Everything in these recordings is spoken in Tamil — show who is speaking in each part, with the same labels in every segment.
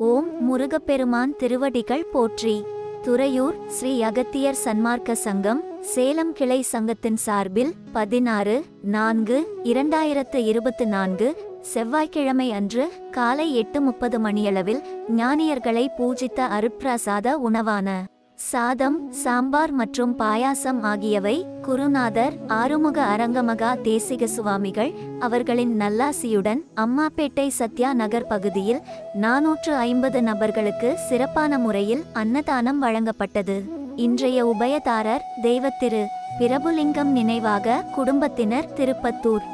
Speaker 1: ஓம் முருகப்பெருமான் திருவடிகள் போற்றி. துறையூர் ஸ்ரீ அகத்தியர் சன்மார்க்க சங்கம் சேலம் கிளை சங்கத்தின் சார்பில் பதினாறு நான்கு இரண்டாயிரத்து இருபத்து நான்கு செவ்வாய்க்கிழமை அன்று காலை எட்டு முப்பது மணியளவில் ஞானியர்களை பூஜித்த அருட்பிரசாத உணவான சாதம் சாம்பார் மற்றும் பாயாசம் ஆகியவை குருநாதர் ஆறுமுக அரங்கமகா தேசிக சுவாமிகள் அவர்களின் நல்லாசியுடன் அம்மாப்பேட்டை சத்யா நகர் பகுதியில் நாநூற்று ஐம்பது நபர்களுக்கு சிறப்பான முறையில் அன்னதானம் வழங்கப்பட்டது. இன்றைய உபயதாரர் தெய்வத்திரு பிரபுலிங்கம் நினைவாக குடும்பத்தினர் திருப்பத்தூர்.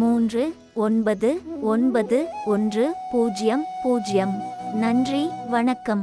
Speaker 1: மூன்று ஒன்பது ஒன்பது ஒன்று பூஜ்ஜியம் பூஜ்ஜியம் நன்றி வணக்கம்.